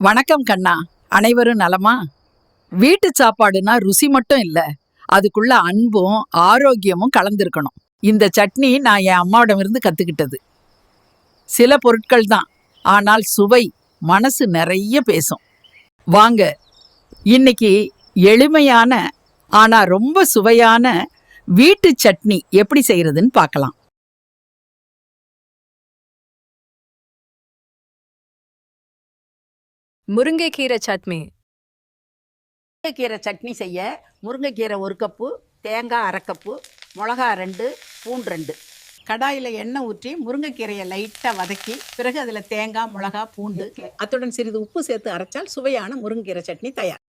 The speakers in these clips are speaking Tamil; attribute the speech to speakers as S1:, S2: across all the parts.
S1: வணக்கம் கண்ணா. அனைவரும் நலமா? வீட்டு சாப்பாடுனா ருசி மட்டும் இல்லை. அதுக்குள்ள அன்பும் ஆரோக்கியமும் கலந்திருக்கணும். இந்த சட்னி நான் என் அம்மாவிடமிருந்து கற்றுக்கிட்டது சில பொருட்கள் தான். ஆனால் சுவை மனசு நிறைய பேசும். வாங்க. இன்னைக்கு எளிமையான ஆனால் ரொம்ப சுவையான வீட்டு சட்னி எப்படி செய்கிறதுன்னு பார்க்கலாம்.
S2: முருங்கைக்கீரை சட்னி.
S3: முருங்கைக்கீரை சட்னி செய்ய முருங்கைக்கீரை ஒரு கப்பு தேங்காய் அரை கப்பு மிளகா ரெண்டு பூண்டு ரெண்டு. கடாயில் எண்ணெய் ஊற்றி முருங்கைக்கீரையை லைட்டாக வதக்கி பிறகு அதில் தேங்காய் மிளகா பூண்டு அத்துடன் சிறிது உப்பு சேர்த்து அரைச்சால் சுவையான முருங்கைக்கீரை சட்னி தயார்.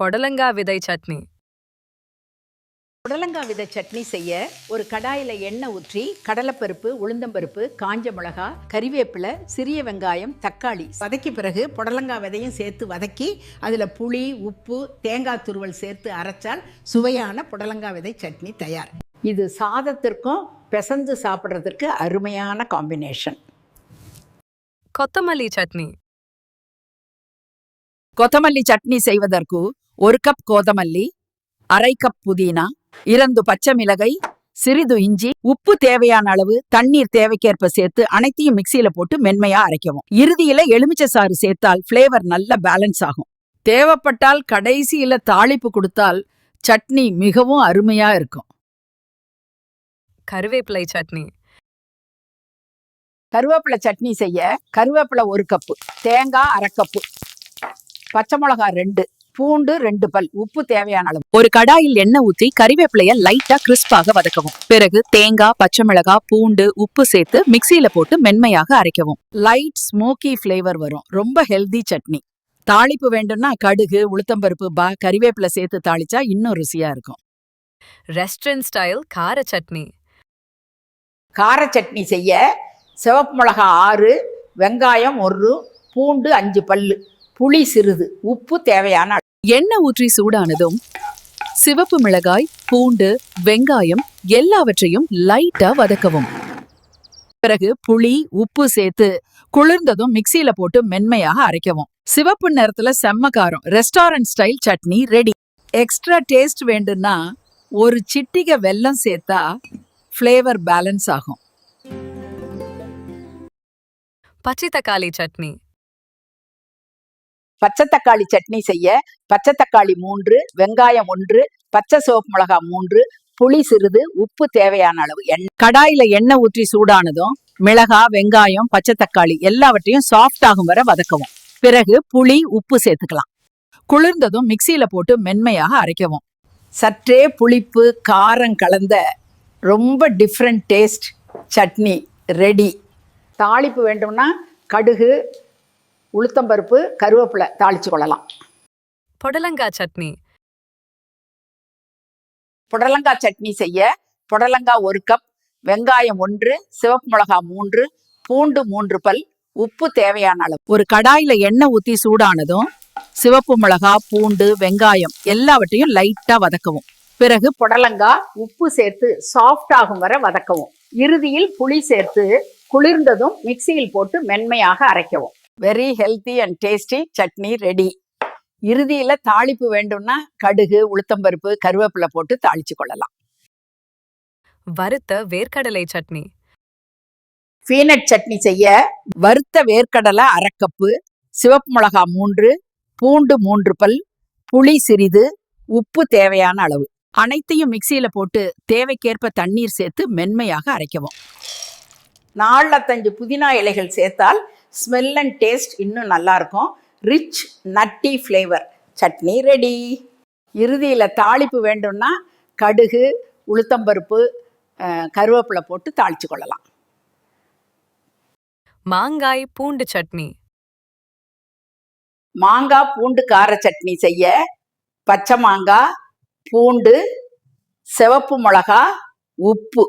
S2: பொடலங்காய் விதை சட்னி.
S3: புடலங்காய் விதை சட்னி செய்ய ஒரு கடாயில் எண்ணெய் ஊற்றி கடலைப்பருப்பு உளுந்தம்பருப்பு காஞ்ச மிளகா கறிவேப்பிலை சிறிய வெங்காயம் தக்காளி வதக்கி பிறகு புடலங்காய் விதையும் சேர்த்து வதக்கி அதில் புளி உப்பு தேங்காய் துருவல் சேர்த்து அரைச்சால் சுவையான புடலங்காய் விதை சட்னி தயார். இது சாதத்திற்கும் பிசைஞ்சு சாப்பிட்றதுக்கு அருமையான காம்பினேஷன்
S2: கொத்தமல்லி சட்னி.
S1: கொத்தமல்லி சட்னி செய்வதற்கு ஒரு கப் கோதமல்லி அரை கப் புதினா இரண்டு பச்சை மிளகாய் சிறிது இஞ்சி உப்பு தேவையான அளவு தண்ணீர் தேவைக்கேற்ப சேர்த்து அனைத்தையும் மிக்சியில போட்டு மென்மையா அரைக்கவும். இறுதியில எலுமிச்சை சாறு சேர்த்தால் ஃப்ளேவர் நல்ல பேலன்ஸ் ஆகும். தேவைப்பட்டால் கடைசியில தாளிப்பு கொடுத்தால் சட்னி மிகவும் அருமையா இருக்கும்.
S2: கருவேப்பிலை சட்னி.
S3: கருவேப்பிலை சட்னி செய்ய கருவேப்பிலை ஒரு கப்பு தேங்காய் அரை கப்பு பச்சை மிளகா ரெண்டு பூண்டு ரெண்டு பல். உப்பு தேவையான அளவு.
S1: ஒரு கடாயில் எண்ணெய் ஊற்றி கறிவேப்பிலைய லைட்டா கிறிஸ்பாக வதக்கவும். பிறகு தேங்காய் பச்சை மிளகாய் பூண்டு உப்பு சேர்த்து மிக்சியில போட்டு மென்மையாக அரைக்கவும். லைட் ஸ்மோக்கி ஃப்ளேவர் வரும். ரொம்ப ஹெல்தி சட்னி. தாளிப்பு வேண்டும்னா கடுகு உளுத்தம்பருப்பு பா கறிவேப்பிலை சேர்த்து தாளிச்சா இன்னும் ருசியா இருக்கும்.
S2: ரெஸ்டாரண்ட் ஸ்டைல் கார சட்னி.
S3: கார சட்னி செய்ய சிவப்பு மிளகா ஆறு வெங்காயம் ஒரு பூண்டு அஞ்சு பல்லு. புளி சிறிது. உப்பு தேவையான அளவு.
S1: எண்ணெய் ஊற்றி சூடானதும் சிவப்பு மிளகாய் பூண்டு வெங்காயம் எல்லாவற்றையும் லைட்டா வதக்கவும். பிறகு புளி உப்பு சேர்த்து குளிர்ந்ததும் மிக்சியில போட்டு மென்மையாக அரைக்கவும். சிவப்பு நிறத்துல செம்ம காரம். Restaurant style chutney ready extra taste வேண்டும்னா ஒரு சிட்டிகை வெல்லம் சேர்த்தா ஃப்ளேவர் பேலன்ஸ் ஆகும்.
S2: பச்சை தக்காளி சட்னி.
S3: பச்சை தக்காளி சட்னி செய்ய பச்சை தக்காளி மூன்று வெங்காயம் ஒன்று பச்சை சிவப்பு மிளகா மூன்று புளி சிறிது உப்பு தேவையான அளவு எண்ணெய்.
S1: கடாயில எண்ணெய் ஊற்றி சூடானதும் மிளகா வெங்காயம் பச்சை தக்காளி எல்லாவற்றையும் சாஃப்ட் ஆகும் வரை வதக்கவும். பிறகு புளி உப்பு சேர்த்துக்கலாம். குளிர்ந்ததும் மிக்சியில போட்டு மென்மையாக அரைக்கவும்.
S3: சற்றே புளிப்பு காரம் கலந்த ரொம்ப டிஃப்ரெண்ட் டேஸ்ட் சட்னி ரெடி தாளிப்பு வேண்டும்னா கடுகு உளுத்தம்பருப்பு கருவேப்பிலை தாளிச்சு கொள்ளலாம்.
S2: பொடலங்காய் சட்னி.
S3: புடலங்காய் சட்னி செய்ய புடலங்காய் ஒரு கப் வெங்காயம் ஒன்று சிவப்பு மிளகா மூன்று பூண்டு மூன்று பல் உப்பு தேவையான அளவு.
S1: ஒரு கடாயில எண்ணெய் ஊத்தி சூடானதும் சிவப்பு மிளகா பூண்டு வெங்காயம் எல்லாவற்றையும் லைட்டா வதக்கவும்.
S3: பிறகு புடலங்காய் உப்பு சேர்த்து சாஃப்ட் ஆகும் வரை வதக்கவும். இறுதியில் புளி சேர்த்து குளிர்ந்ததும் மிக்சியில் போட்டு மென்மையாக அரைக்கவும். Very healthy and tasty chutney ready இறுதியில தாளிப்பு வேண்டும்னா கடுகு உளுத்தம்பருப்பு கருவேப்பிலை போட்டு தாளிச்சு கொள்ளலாம்.
S2: வறுத்த வேர்க்கடலை சட்னி.
S3: பீனட் சட்னி செய்ய வறுத்த வேர்க்கடலை அரை கப்பு சிவப்பு மிளகா மூன்று பூண்டு மூன்று பல் புளி சிறிது உப்பு தேவையான அளவு.
S1: அனைத்தையும் மிக்சியில போட்டு தேவைக்கேற்ப தண்ணீர் சேர்த்து மென்மையாக அரைக்கவும்.
S3: நாலத்தஞ்சு புதினா இலைகள் சேர்த்தால் ஸ்மெல் அண்ட் டேஸ்ட் இன்னும் நல்லா இருக்கும் rich nutty flavour chutney ready இறுதியில் தாளிப்பு வேண்டும்னா கடுகு உளுத்தம்பருப்பு கருவேப்பிலை போட்டு தாளிச்சு கொள்ளலாம்.
S2: மாங்காய் பூண்டு சட்னி.
S3: மாங்காய் பூண்டு கார சட்னி செய்ய பச்சை மாங்காய் பூண்டு சிவப்பு மிளகா உப்பு.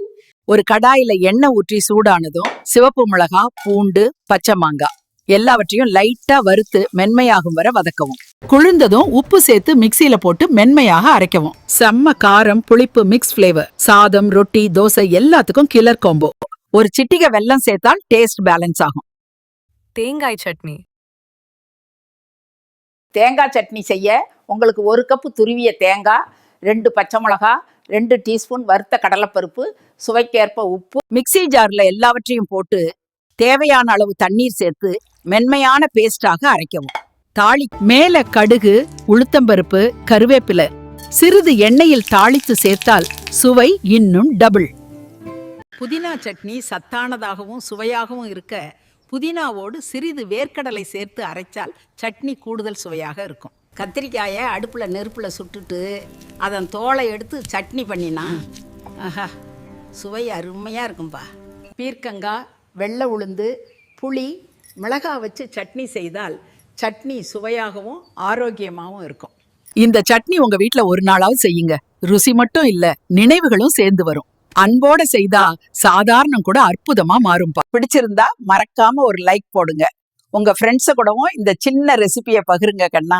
S1: ஒரு கடாயில எண்ணெய் ஊற்றி சூடானதும் சிவப்பு மிளகா பூண்டு பச்சை மாங்காய். எல்லாவற்றையும் லைட்டா வறுத்து மென்மையாகும் வரை வதக்கவும். குளிர்ந்ததும் உப்பு சேர்த்து மிக்சியில போட்டு மென்மையாக அரைக்கவும். செம்ம காரம் புளிப்பு மிக்ஸ் ஃப்ளேவர் சாதம் ரொட்டி தோசை எல்லாத்துக்கும் கில்லர் காம்போ ஒரு சிட்டிகை வெல்லம் சேர்த்தால் டேஸ்ட் பேலன்ஸ் ஆகும்.
S2: தேங்காய் சட்னி.
S3: தேங்காய் சட்னி செய்ய உங்களுக்கு ஒரு கப்பு துருவிய தேங்காய் ரெண்டு பச்சை மிளகா ரெண்டு டீஸ்பூன் வறுத்த கடலைப்பருப்பு சுவைக்கேற்ப உப்பு.
S1: மிக்ஸி ஜாரில் எல்லாவற்றையும் போட்டு தேவையான அளவு தண்ணீர் சேர்த்து மென்மையான பேஸ்டாக அரைக்கவும். தாளி மேல கடுகு உளுத்தம்பருப்பு கருவேப்பிலை சிறிது எண்ணெயில் தாளித்து சேர்த்தால் சுவை இன்னும் டபுள்
S3: புதினா சட்னி சத்தானதாகவும் சுவையாகவும் இருக்க புதினாவோடு சிறிது வேர்க்கடலை சேர்த்து அரைச்சால் சட்னி கூடுதல் சுவையாக இருக்கும். கத்திரிக்காயை அடுப்பில் நெருப்பில் சுட்டுட்டு அதன் தோலை எடுத்து சட்னி பண்ணினா ஆஹா சுவை அருமையாக இருக்கும்பா. பீர்க்கங்காய் வெள்ளை உளுந்து புளி மிளகாய் வச்சு சட்னி செய்தால் சட்னி சுவையாகவும் ஆரோக்கியமாகவும் இருக்கும்.
S1: இந்த சட்னி உங்க வீட்ல ஒரு நாளாவது செய்யுங்க. ருசி மட்டும் இல்ல நினைவுகளும் சேர்ந்து வரும். அன்போட செய்தா சாதாரணம் கூட அற்புதமா மாறும்பா. பிடிச்சிருந்தா மறக்காம ஒரு லைக் போடுங்க. உங்க ஃப்ரெண்ட்ஸ கூடவும் இந்த சின்ன ரெசிபியை பகிருங்க கண்ணா.